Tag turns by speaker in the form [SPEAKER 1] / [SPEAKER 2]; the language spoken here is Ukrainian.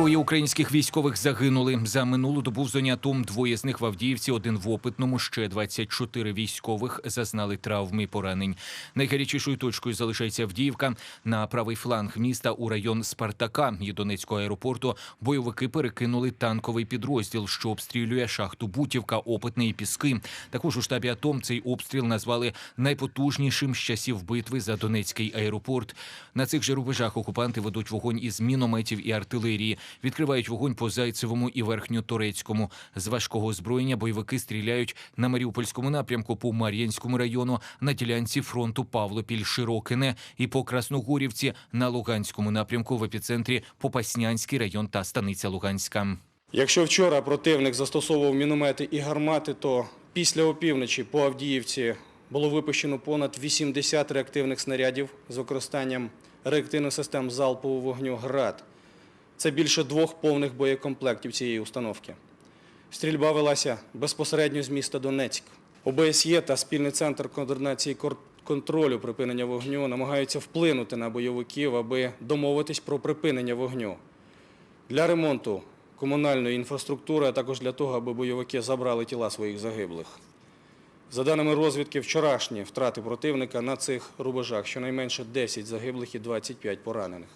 [SPEAKER 1] Троє українських військових загинули. За минулу добу в зоні двоє з них в Авдіївці, один в Опитному, ще 24 військових зазнали травми і поранень. Найгарячішою точкою залишається Авдіївка. На правий фланг міста у район Спартака і Донецького аеропорту бойовики перекинули танковий підрозділ, що обстрілює шахту Бутівка, Опитне і Піски. Також у штабі АТОМ цей обстріл назвали найпотужнішим з часів битви за Донецький аеропорт. На цих же рубежах окупанти ведуть вогонь із мінометів і артилерії. Відкривають вогонь по Зайцевому і Верхньоторецькому. З важкого озброєння бойовики стріляють на Маріупольському напрямку по Мар'їнському району, на ділянці фронту Павлопіль-Широкине і по Красногорівці на Луганському напрямку в епіцентрі Попаснянський район та станиця Луганська.
[SPEAKER 2] Якщо вчора противник застосовував міномети і гармати, то після опівночі по Авдіївці було випущено понад 80 реактивних снарядів з використанням реактивних систем залпового вогню ГРАД. Це більше двох повних боєкомплектів цієї установки. Стрільба велася безпосередньо з міста Донецьк. ОБСЄ та спільний центр координації контролю припинення вогню намагаються вплинути на бойовиків, аби домовитись про припинення вогню для ремонту комунальної інфраструктури, а також для того, аби бойовики забрали тіла своїх загиблих. За даними розвідки, вчорашні втрати противника на цих рубежах щонайменше 10 загиблих і 25 поранених.